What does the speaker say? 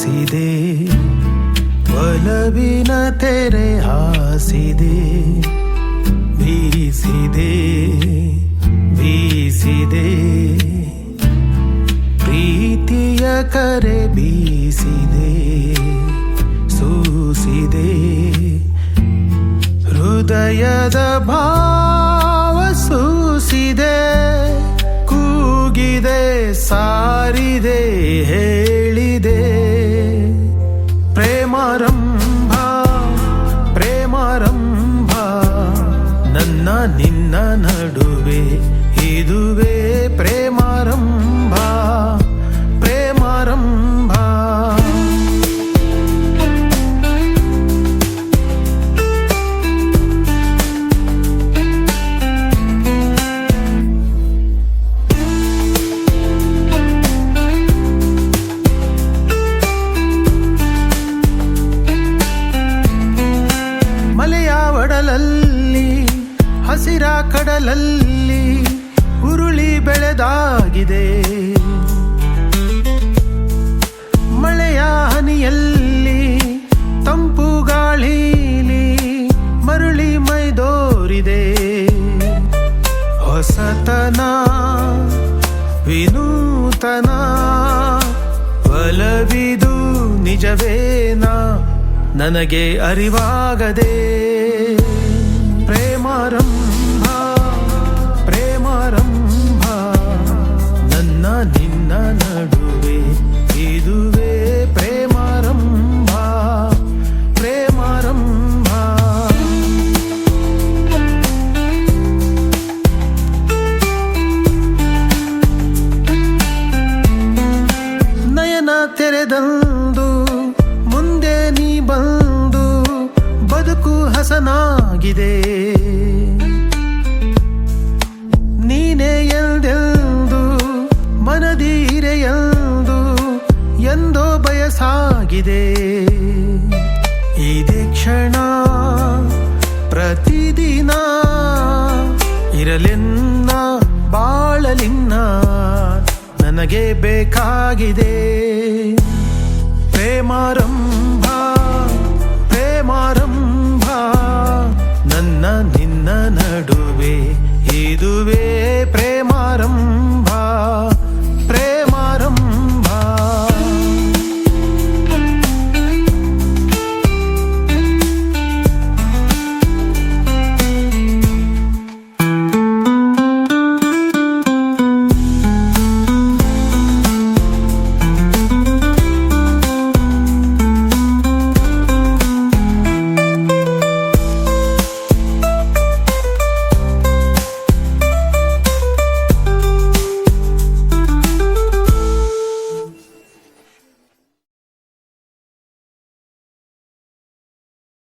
ಹಾಸಿದೆ ಒಲವಿನ ತೆರೆ ಹಾಸಿದೆ ಬೀಸಿದೆ ಬೀಸಿದೆ. ಪ್ರೀತಿಯ ಕರೆ ಬೀಸಿದೆ ಸೂಸಿದೆ. ಹೃದಯದ ಭಾ ಕಡಲಲ್ಲಿ ಉರುಳಿ ಬೆಳೆದಾಗಿದೆ. ಮಳೆಯ ಹನಿಯಲ್ಲಿ ತಂಪು ಗಾಳಿಲಿ ಮರುಳಿ ಮೈದೋರಿದೆ. ಹೊಸತನ, ವಿನೂತನ, ಬಲವಿದು ನಿಜವೇನಾ ನನಗೆ ಅರಿವಾಗದೆ. ಪ್ರೇಮಾರಂಭ ನಡುವೆ ಇದುವೇ ನಯನ ತೆರೆದಂದು ಮುಂದೆ ನೀ ಬಂದು ಬದುಕು ಹಸನಾಗಿದೆ. ಬಯಸಾಗಿದೆ ಇದೇ ಕ್ಷಣ ಪ್ರತಿದಿನ ಇರಲೆನ್ನ ಬಾಳಲಿನ್ನ ನನಗೆ ಬೇಕಾಗಿದೆ. ಪ್ರೇಮಾರಂಭ